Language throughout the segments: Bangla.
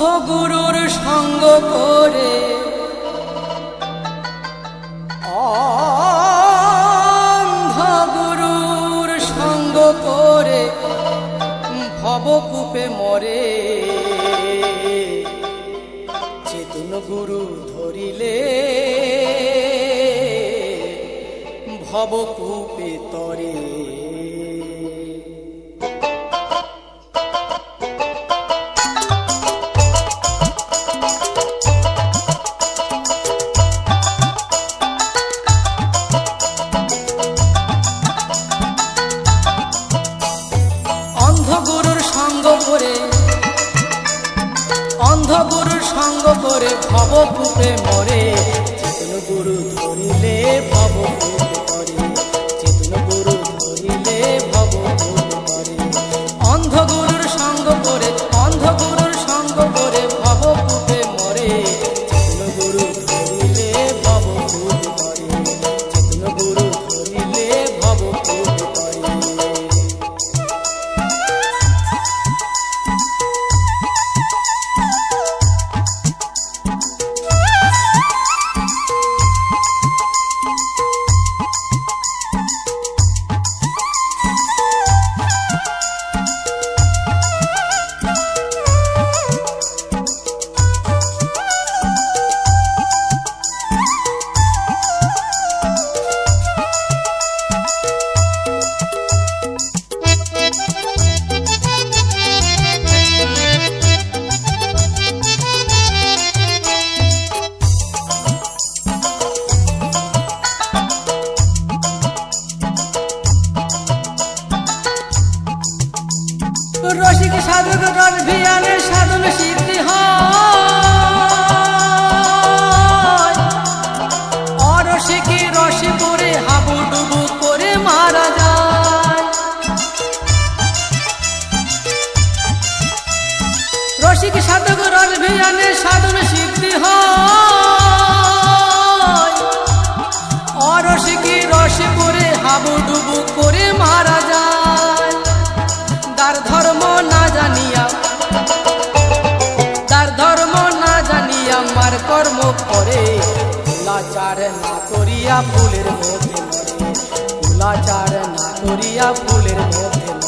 গুরুর সঙ্গ করে। গুরুর সঙ্গ করে ভবকূপে মরে। চেতন গুরু ধরিলে ভবকূপে তরে। সঙ্গ করে ভবকূপে রসিক সাধক রস ভিয়ানে সাধন সিদ্ধি অরসিকে রসে পরে হাবু ডুবু করে মারা যায়। তার ধর্ম না জানিয়া, তার ধর্ম না জানিয়া মার কর্ম করে। কুলাচার না করিয়া ফুলের মধ্যে মরে। না করিয়া ফুলের মধ্যে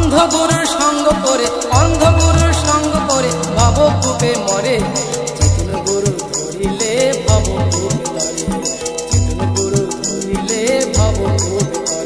মরে অন্ধ গুরুর সঙ্গ করে অন্ধ গুরুর সঙ্গ করে ভবকূপে মরে। চেতন গুরু ধরিলে ভবকূপে ধরে গুরু ধরিলে ভবকূপে ধরে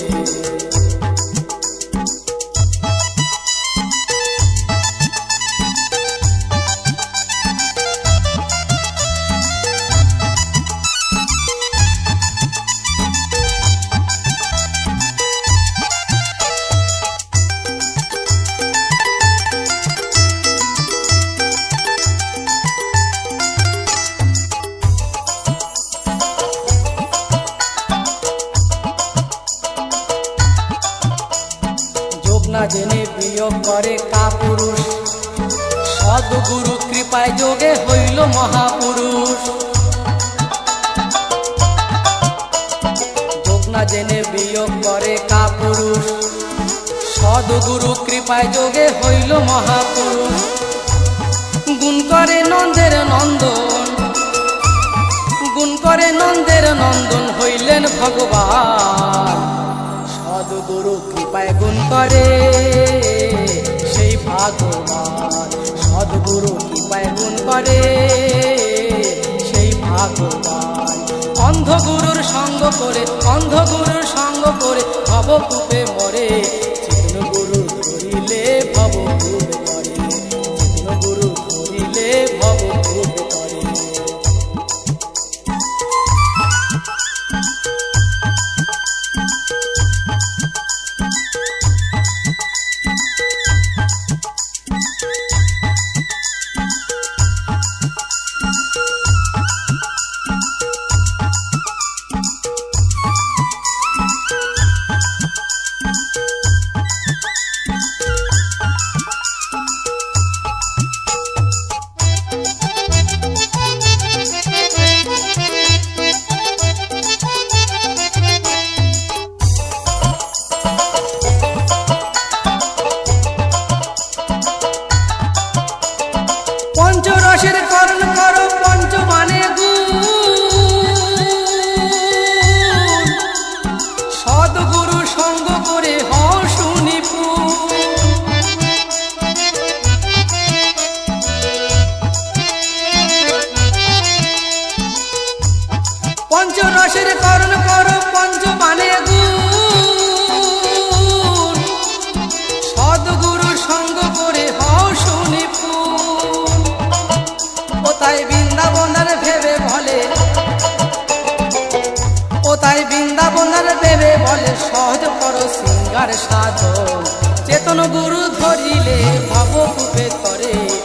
জেনে বিয়োগ করে কাপুরুষ। সদ্গুরু কৃপায় যোগে হইল মহাপুরুষ। যোগ না জেনে বিয়োগ করে কাপুরুষ। সদ্গুরু কৃপায় যোগে হইল মহাপুরুষ। গুণ করে নন্দের নন্দন। গুণ করে নন্দের নন্দন হইলেন ভগবান। সদগুরু কৃপায় গুণ করে। ভগবান। সদগুরু কি গুণ করে সেই ভাগবান। অন্ধগুরুর সঙ্গ করে, অন্ধগুরুর সঙ্গ করে ভবকূপে মরে। চেতন গুরু ধরিলে সাধন। চেতন গুরু ধরিলে ভব কূপে তরে।